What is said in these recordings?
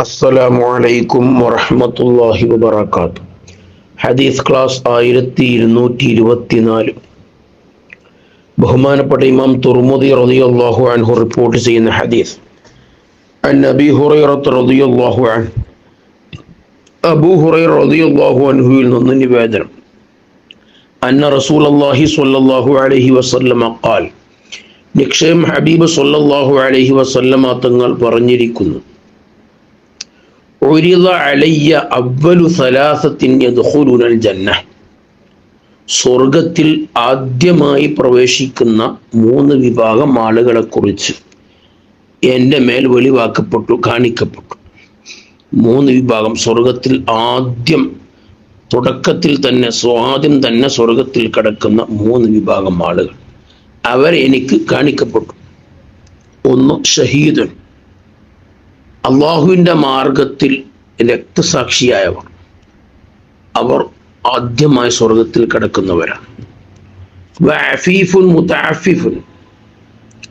അസ്സലാമു അലൈക്കും വറഹ്മത്തുള്ളാഹി വബറകാത്തു ഹദീസ് ക്ലാസ് ആയിരത്തി ഇരുന്നൂറ്റി ഇരുപത്തിനാല് ബഹുമാനപ്പെട്ട ഇമാം തുർമുദി റളിയല്ലാഹു അൻഹു റിപ്പോർട്ട് ചെയ്യുന്ന ഹദീസ് عن أبي هريرة رضي الله عنه അബൂ ഹുറൈറ റളിയല്ലാഹു അൻഹുവിൽ നിന്ന് നിവേദനം അന്ന റസൂലല്ലാഹി സ്വല്ലല്ലാഹു അലൈഹി വസല്ലമ ഖാൽ നിക്ഷയം ഹബീബ് സ്വല്ലല്ലാഹു അലൈഹി വസല്ലമ തങ്ങൾ പറഞ്ഞിരിക്കുന്നു ഉരിദ അലയ്യ സലാസത്തിൻ സ്വർഗത്തിൽ ആദ്യമായി പ്രവേശിക്കുന്ന മൂന്ന് വിഭാഗം ആളുകളെ കുറിച്ച് എന്റെ മേൽ വെളിവാക്കപ്പെട്ടു കാണിക്കപ്പെട്ടു. മൂന്ന് വിഭാഗം സ്വർഗത്തിൽ ആദ്യം തുടക്കത്തിൽ തന്നെ സ്വാദ്യം തന്നെ സ്വർഗത്തിൽ കിടക്കുന്ന മൂന്ന് വിഭാഗം ആളുകൾ. അവരെ എനിക്ക് കാണിക്കപ്പെട്ടു. ഒന്ന് ഷഹീദൻ. അള്ളാഹുവിന്റെ മാർഗത്തിൽ രക്തസാക്ഷിയായവർ അവർ ആദ്യമായി സ്വർഗത്തിൽ കിടക്കുന്നവരാണ്. വഅഫീഫുൻ മുതഅഫിഫുൻ.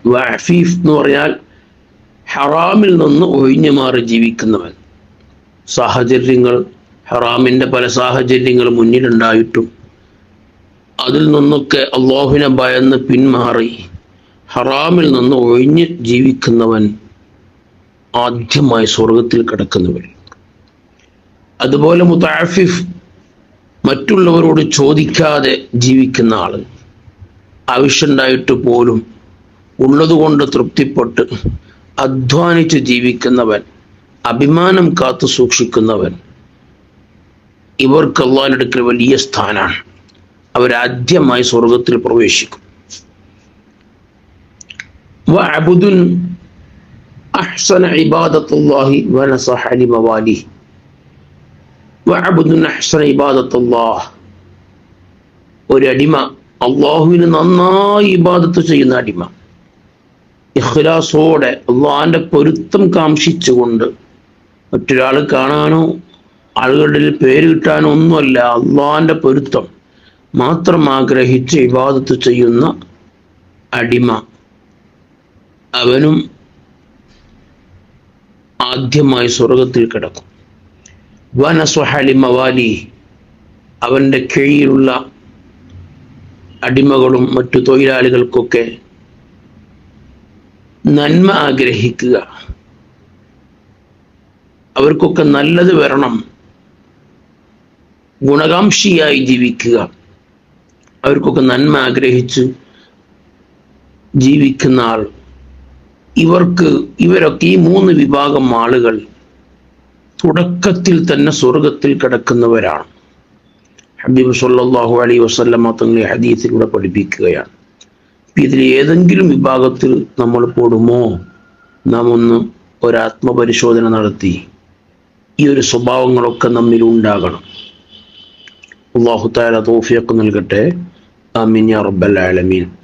വഅഫീഫ് എന്ന് പറഞ്ഞാൽ ഹറാമിൽ നിന്ന് ഒഴിഞ്ഞു മാറി ജീവിക്കുന്നവൻ. സാഹചര്യങ്ങൾ ഹറാമിന്റെ പല സാഹചര്യങ്ങൾ മുന്നിലുണ്ടായിട്ടും അതിൽ നിന്നൊക്കെ അള്ളാഹുവിനെ ഭയന്ന് പിന്മാറി ഹറാമിൽ നിന്ന് ഒഴിഞ്ഞ് ജീവിക്കുന്നവൻ ആദ്യമായി സ്വർഗത്തിൽ കിടക്കുന്നവർ. അതുപോലെ മുതാഫിഫ് മറ്റുള്ളവരോട് ചോദിക്കാതെ ജീവിക്കുന്ന ആൾ ആവശ്യമുണ്ടായിട്ട് പോലും ഉള്ളതുകൊണ്ട് തൃപ്തിപ്പെട്ട് അധ്വാനിച്ച് ജീവിക്കുന്നവൻ അഭിമാനം കാത്തു സൂക്ഷിക്കുന്നവൻ ഇവർക്ക് അള്ളാഹിനടുക്കൽ വലിയ സ്ഥാനാണ്. അവരാദ്യമായി സ്വർഗത്തിൽ പ്രവേശിക്കും. അഹ്സന ഇബാദത്തുല്ലാഹി വനസഹ ലിമവാലിഹി വഅബുദുൻ അഹ്സന ഇബാദത്തുല്ലാഹ് ഒരു അടിമ. അള്ളാഹുവിന് നന്നായി ഇബാദത്ത് ചെയ്യുന്ന അടിമ. ഇഖ്ലാസോടെ അള്ളാഹിന്റെ പൊരുത്തം കാംക്ഷിച്ചുകൊണ്ട് മറ്റൊരാൾ കാണാനോ ആളുകളുടെ പേര് കിട്ടാനോ ഒന്നുമല്ല അള്ളാഹിന്റെ പൊരുത്തം. മാത്രം ആഗ്രഹിച്ച് ഇബാദത്ത് ചെയ്യുന്ന അടിമ. അവനും ആദ്യമായി സ്വർഗത്തിൽ കിടക്കും. വനസ്വഹലി മവാലി അവന്റെ കീഴിലുള്ള അടിമകളും മറ്റു തൊഴിലാളികൾക്കൊക്കെ നന്മ ആഗ്രഹിക്കുക. അവർക്കൊക്കെ നല്ലത് വരണം. ഗുണകാംക്ഷിയായി ജീവിക്കുക. അവർക്കൊക്കെ നന്മ ആഗ്രഹിച്ച് ജീവിക്കുന്ന ആൾ ഇവർക്ക് ഇവരൊക്കെ ഈ മൂന്ന് വിഭാഗം ആളുകൾ തുടക്കത്തിൽ തന്നെ സ്വർഗത്തിൽ കിടക്കുന്നവരാണ്. ഹബീബ് സല്ലാഹു അലൈഹി വസല്ലമ തങ്ങളെ ഹദീസിലൂടെ പഠിപ്പിക്കുകയാണ്. ഇതിൽ ഏതെങ്കിലും വിഭാഗത്തിൽ നമ്മൾ പെടുമോ? നാം ഒന്ന് ഒരാത്മപരിശോധന നടത്തി. ഈ ഒരു സ്വഭാവങ്ങളൊക്കെ നമ്മിൽ ഉണ്ടാകണം. അള്ളാഹു താല തോഫിയൊക്കെ നൽകട്ടെ. ആമീൻ യാ റബ്ബൽ ആലമീൻ.